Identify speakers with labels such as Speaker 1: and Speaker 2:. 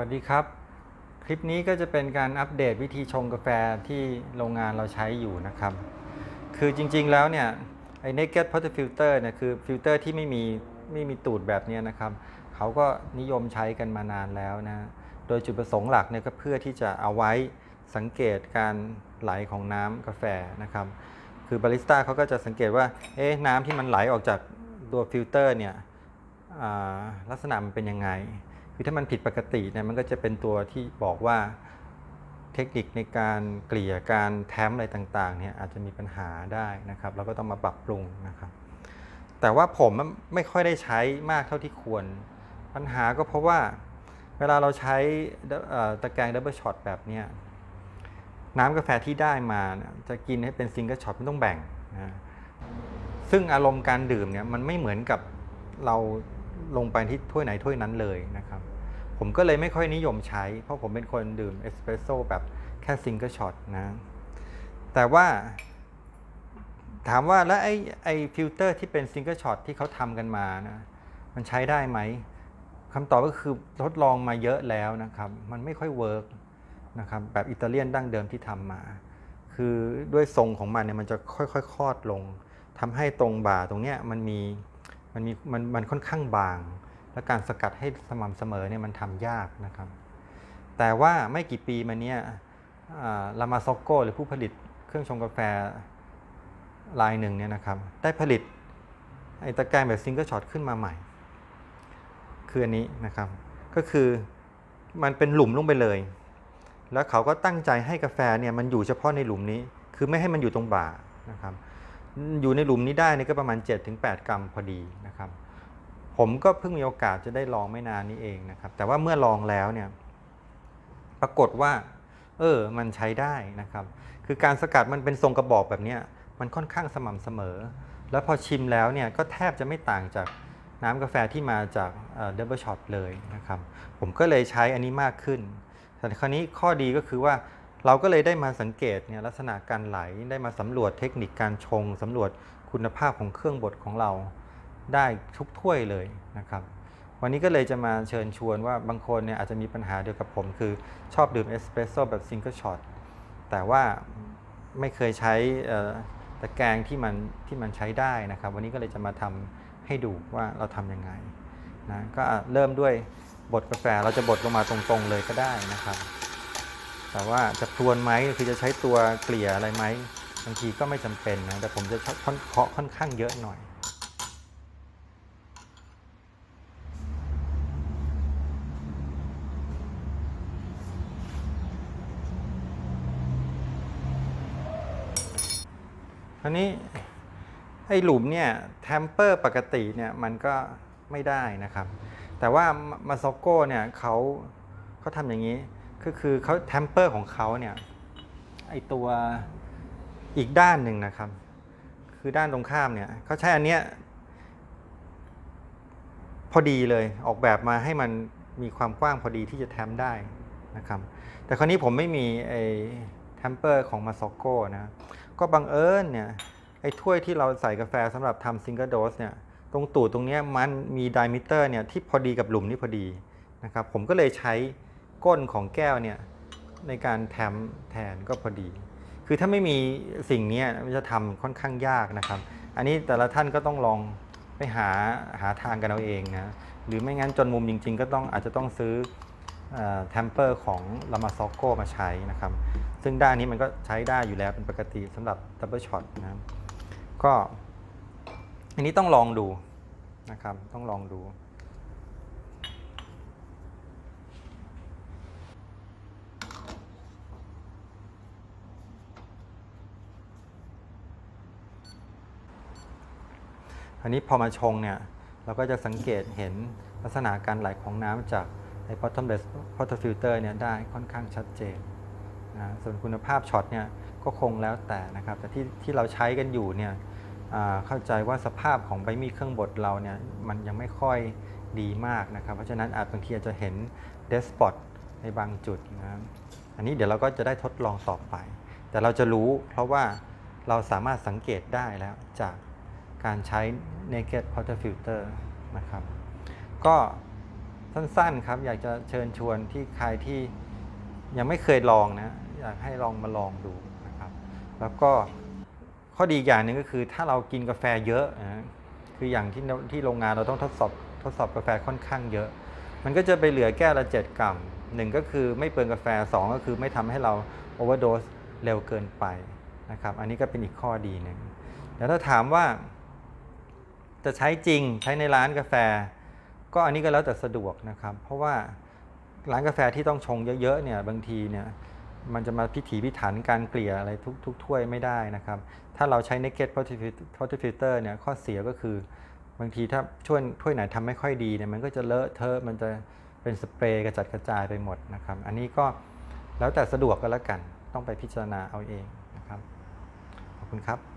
Speaker 1: วัสดีครับ คลิปนี้ก็จะเป็นการอัปเดตวิธีชงกาแฟที่โรงงานเราใช้อยู่นะครับ คือจริงๆแล้วเนี่ยไอ้ naked pot filter เนี่ยคือฟิลเตอร์ที่ไม่มีไม่มีตูดแบบนี้นะครับ เขาก็นิยมใช้กันมานานแล้วนะ โดยจุดประสงค์หลักเนี่ยก็เพื่อที่จะเอาไว้สังเกตการไหลของน้ำกาแฟนะครับ คือบาริสต้าเขาก็จะสังเกตว่าเอ๊ะน้ำที่มันไหลออกจากตัวฟิลเตอร์เนี่ยลักษณะมันเป็นยังไง คือถ้ามันผิดปกติเนี่ยมันก็จะเป็นตัวที่บอกว่าเทคนิคในการเกลี่ยการแท้มอะไรต่างๆเนี่ยอาจจะมีปัญหาได้นะครับเราก็ต้องมาปรับปรุงนะครับ แต่ว่าผมไม่ค่อยได้ใช้มากเท่าที่ควร ปัญหาก็เพราะว่าเวลาเราใช้ตะแกรงดับเบิลช็อตแบบนี้น้ำกาแฟที่ได้มาจะกินให้เป็นซิงเกิลช็อตมันต้องแบ่งนะซึ่งอารมณ์การดื่มเนี่ยมันไม่เหมือนกับเรา ลงไปที่ถ้วยไหนถ้วยนั้นเลยนะครับ ผมก็เลยไม่ค่อยนิยมใช้ เพราะผมเป็นคนดื่มเอสเปรสโซ่แบบแค่ซิงเกิลช็อตนะ แต่ว่า ถามว่าแล้วไอ้ไอ้ฟิลเตอร์ที่เป็นซิงเกิลช็อตที่เขาทำกันมานะมันใช้ได้ไหมคำตอบก็คือทดลองมาเยอะแล้วนะครับ มันไม่ค่อยเวิร์กนะครับแบบอิตาเลียนดั้งเดิมที่ทำมา คือด้วยทรงของมันเนี่ยมันจะค่อยๆคลอดลงทำให้ตรงบ่าตรงเนี้ยมันมี มันมีมันมันค่อนข้างบาง และการสกัดให้สม่ำเสมอเนี่ยมันทำยากนะครับ แต่ว่าไม่กี่ปีมาเนี้ยลามาซอกโกหรือผู้ผลิตเครื่องชงกาแฟลายหนึ่งเนี่ยนะครับ ได้ผลิตไอตะแกรงแบบซิงเกิลช็อตขึ้นมาใหม่ คืออันนี้นะครับ ก็คือมันเป็นหลุมลงไปเลย แล้วเขาก็ตั้งใจให้กาแฟเนี่ยมันอยู่เฉพาะในหลุมนี้ คือไม่ให้มันอยู่ตรงบ่านะครับ อยู่ในหลุมนี้ได้นี่ก็ประมาณ 7-8 กรัมพอดีนะครับ ผมก็เพิ่งมีโอกาสจะได้ลองไม่นานนี้เองนะครับ แต่ว่าเมื่อลองแล้วเนี่ยปรากฏว่า เออ มันใช้ได้นะครับ คือการสกัดมันเป็นทรงกระบอกแบบนี้มันค่อนข้างสม่ำเสมอ แล้วพอชิมแล้วเนี่ยก็แทบจะไม่ต่างจากน้ำกาแฟที่มาจากเดับเบิลช็อตเลยนะครับ ผมก็เลยใช้อันนี้มากขึ้นแต่คราวนี้ข้อดีก็คือว่า เราก็เลยได้มาสังเกตเนี่ยลักษณะการไหลได้มาสำรวจเทคนิคการชงสำรวจคุณภาพของเครื่องบดของเราได้ทุกถ้วยเลยนะครับ วันนี้ก็เลยจะมาเชิญชวนว่าบางคนเนี่ยอาจจะมีปัญหาเดียวกับผม คือชอบดื่มเอสเปรสโซ่แบบซิงเกิลช็อตแต่ว่าไม่เคยใช้ตะแกรงที่มันที่มันใช้ได้นะครับ วันนี้ก็เลยจะมาทำให้ดูว่าเราทำยังไงนะก็เริ่มด้วยบดกาแฟเราจะบดลงมาตรงๆเลยก็ได้นะครับ แต่ว่าจะพรวนไหมคือจะใช้ตัวเกลี่ยอะไรไหมบางทีก็ไม่จำเป็นนะแต่ผมจะเคาะค่อนข้างเยอะหน่อยคราวนี้ไอ้หลุมเนี่ยแทมเปอร์ปกติเนี่ยมันก็ไม่ได้นะครับ แต่ว่ามาซอกโก้เนี่ยเขาเขาทำอย่างนี้ ก็คือเขาแทมเปอร์ของเขาเนี่ยไอตัวอีกด้านหนึ่งนะครับ คือด้านตรงข้ามเนี่ยเขาใช้อันเนี้ยพอดีเลยออกแบบมาให้มันมีความกว้างพอดีที่จะแทมได้นะครับ แต่คราวนี้ผมไม่มีไอแทมเปอร์ของมาซอกโก้นะก็บังเอิญเนี่ยไอ้ถ้วยที่เราใส่กาแฟสำหรับทำซิงเกิลโดสเนี่ยตรงตูดตรงเนี้ยมันมีไดมิเตอร์เนี่ยที่พอดีกับหลุมนี่พอดีนะครับผมก็เลยใช้ ก้นของแก้วเนี่ยในการแถมแทนก็พอดี คือถ้าไม่มีสิ่งนี้มันจะทำค่อนข้างยากนะครับ อันนี้แต่ละท่านก็ต้องลองไปหาหาทางกันเอาเองนะหรือไม่งั้นจนมุมจริง ๆ ก็ต้องอาจจะต้องซื้อแทมเปอร์ของลามาซอกโกมาใช้นะครับ ซึ่งด้านนี้มันก็ใช้ได้อยู่แล้วเป็นปกติสำหรับดับเบิลช็อตนะครับก็อันนี้ต้องลองดูนะครับ ต้องลองดู อันนี้พอมาชงเนี่ยเราก็จะสังเกตเห็นลักษณะการไหลของน้ำจากไอ้ bottomless water filter เนี่ยได้ค่อนข้างชัดเจนนะส่วนคุณภาพช็อตเนี่ยก็คงแล้วแต่นะครับ แต่ที่ที่เราใช้กันอยู่เนี่ยเข้าใจว่าสภาพของใบมีดเครื่องบดเราเนี่ยมันยังไม่ค่อยดีมากนะครับ เพราะฉะนั้นอาจบางทีอาจจะเห็นเดสปอตในบางจุดนะครับอันนี้เดี๋ยวเราก็จะได้ทดลองต่อไป แต่เราจะรู้เพราะว่าเราสามารถสังเกตได้แล้วจาก การใช้ naked porter filter นะครับ ก็สั้นๆครับ อยากจะเชิญชวนที่ใครที่ยังไม่เคยลองนะ อยากให้ลองมาลองดูนะครับ แล้วก็ข้อดีอย่างหนึ่งก็คือถ้าเรากินกาแฟเยอะนะคืออย่างที่ที่โรงงานเราต้องทดสอบทดสอบกาแฟค่อนข้างเยอะ มันก็จะไปเหลือแก้วละ 7 กรัมหนึ่งก็คือไม่เปลืองกาแฟ 2 ก็คือไม่ทำให้เราโอเวอร์โดสเร็วเกินไปนะครับ อันนี้ก็เป็นอีกข้อดีหนึ่งแต่ถ้าถามว่า จะใช้จริงใช้ในร้านกาแฟ ก็อันนี้ก็แล้วแต่สะดวกนะครับ เพราะว่าร้านกาแฟที่ต้องชงเยอะๆเนี่ยบางทีเนี่ยมันจะมาพิถีพิถันการเกลี่ยอะไรทุกทุกถ้วยไม่ได้นะครับ ถ้าเราใช้ naked portafilter เนี่ยข้อเสียก็คือบางทีถ้าช่วยถ้วยไหนทำไม่ค่อยดีเนี่ยมันก็จะเลอะเทอะมันจะเป็นสเปรย์กระจัดกระจายไปหมดนะครับ อันนี้ก็แล้วแต่สะดวกก็แล้วกัน ต้องไปพิจารณาเอาเองนะครับ ขอบคุณครับ